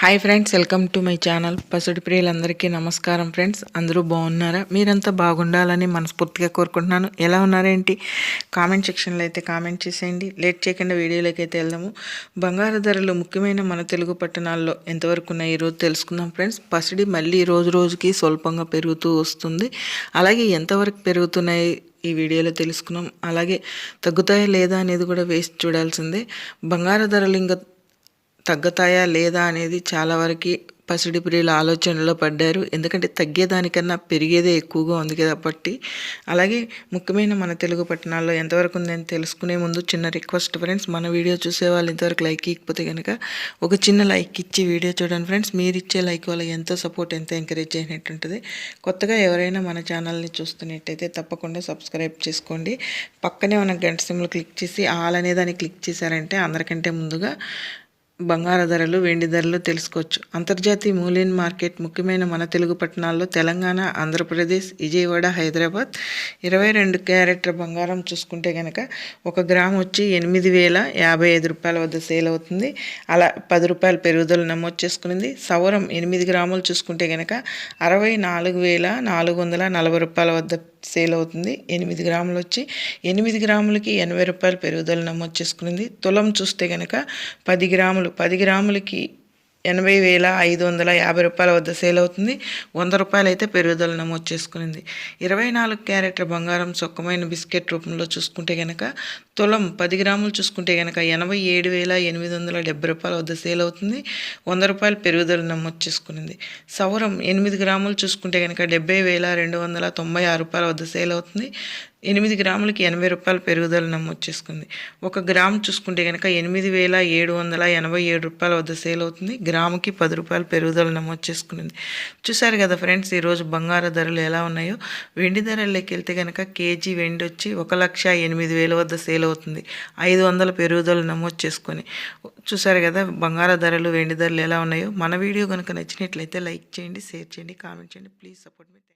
Hi friends welcome to my channel పసుడి ప్రియులందరికీ నమస్కారం friends అందరూ బాగున్నారా? మీరంతా బాగుండాలని మనస్ఫూర్తిగా కోరుకుంటున్నాను. ఎలా ఉన్నారేంటి కామెంట్ సెక్షన్లో అయితే కామెంట్ చేసేయండి. లేట్ చేయకుండా వీడియోలోకి అయితే వెళ్దాము. బంగారు ధరలు ముఖ్యమైన మన తెలుగు పట్టణాల్లో ఎంతవరకు ఉన్నాయి ఈరోజు తెలుసుకుందాం ఫ్రెండ్స్ పసిడి మళ్ళీ రోజు రోజుకి స్వల్పంగా పెరుగుతూ వస్తుంది. అలాగే ఎంతవరకు పెరుగుతున్నాయి ఈ వీడియోలో తెలుసుకున్నాం అలాగే తగ్గుతాయా లేదా అనేది కూడా వేసి చూడాల్సిందే. బంగారు ధరలు ఇంకా తగ్గుతాయా లేదా అనేది చాలా వరకు పసిడి ప్రియుల ఆలోచనలో పడ్డారు. ఎందుకంటే తగ్గేదానికన్నా పెరిగేదే ఎక్కువగా ఉంది కాబట్టి అలాగే ముఖ్యమైన మన తెలుగు పట్టణాల్లో ఎంతవరకు ఉందని తెలుసుకునే ముందు చిన్న రిక్వెస్ట్ ఫ్రెండ్స్ మన వీడియో చూసే వాళ్ళు ఇంతవరకు లైక్ ఇకపోతే కనుక ఒక చిన్న లైక్ ఇచ్చి వీడియో చూడండి ఫ్రెండ్స్. మీరు ఇచ్చే లైక్ వల్ల ఎంతో సపోర్ట్ ఎంతో ఎంకరేజ్ చేసినట్టుంటుంది కొత్తగా ఎవరైనా మన ఛానల్ని చూస్తున్నట్టయితే తప్పకుండా సబ్స్క్రైబ్ చేసుకోండి. పక్కనే ఉన్న గంట సిమ్లు క్లిక్ చేసి ఆల్ అనే దాన్ని క్లిక్ చేశారంటే అందరికంటే ముందుగా బంగార ధరలు వెండి ధరలు తెలుసుకోవచ్చు. అంతర్జాతీయ మూల్యం మార్కెట్ ముఖ్యమైన మన తెలుగు పట్టణాల్లో తెలంగాణ ఆంధ్రప్రదేశ్ విజయవాడ హైదరాబాద్. ఇరవై రెండు క్యారెట్ల బంగారం చూసుకుంటే కనుక ఒక గ్రామ్ వచ్చి ఎనిమిది వేల యాభై ఐదు రూపాయల వద్ద సేల్ అవుతుంది. అలా పది రూపాయల పెరుగుదల నమోదు చేసుకునింది. సవరం ఎనిమిది గ్రాములు చూసుకుంటే కనుక అరవై నాలుగు వేల నాలుగు వందల నలభై రూపాయల వద్ద సేల్ అవుతుంది. ఎనిమిది గ్రాములు వచ్చి ఎనిమిది గ్రాములకి ఎనభై రూపాయలు పెరుగుదల నమోదు చేసుకునింది. తులం చూస్తే కనుక పది గ్రాములు పది గ్రాములకి ఎనభై వేల ఐదు వందల యాభై రూపాయల వద్ద సేల్ అవుతుంది. వంద రూపాయలు అయితే పెరుగుదల నమోదు చేసుకునింది. ఇరవై నాలుగు క్యారెట్ల బంగారం సొక్కమైన బిస్కెట్ రూపంలో చూసుకుంటే కనుక తులం పది గ్రాములు చూసుకుంటే కనుక ఎనభై ఏడు వేల ఎనిమిది వందల డెబ్బై రూపాయల వద్ద సేల్ అవుతుంది. వంద రూపాయలు పెరుగుదల నమోదు చేసుకునింది. సౌరం ఎనిమిది గ్రాములు చూసుకుంటే కనుక డెబ్బై వేల రెండు వందల తొంభై ఆరు రూపాయల వద్ద సేల్ అవుతుంది. ఎనిమిది గ్రాములకి ఎనభై రూపాయల పెరుగుదల నమోదు చేసుకుంది. ఒక గ్రామ్ చూసుకుంటే కనుక ఎనిమిది వేల ఏడు వందల ఎనభై ఏడు రూపాయల వద్ద సేల్ అవుతుంది. గ్రాముకి పది రూపాయల పెరుగుదల నమోదు చేసుకునింది. చూసారు కదా ఫ్రెండ్స్ ఈరోజు బంగారు ధరలు ఎలా ఉన్నాయో? వెండి ధరల్లోకి వెళ్తే కనుక కేజీ వెండి వచ్చి ఒక లక్ష ఎనిమిది వేల వద్ద సేల్ అవుతుంది. ఐదు వందల పెరుగుదల నమోదు చేసుకొని. చూసారు కదా బంగారు ధరలు వెండి ధరలు ఎలా ఉన్నాయో? మన వీడియో కనుక నచ్చినట్లయితే లైక్ చేయండి షేర్ చేయండి కామెంట్ చేయండి. Please support me.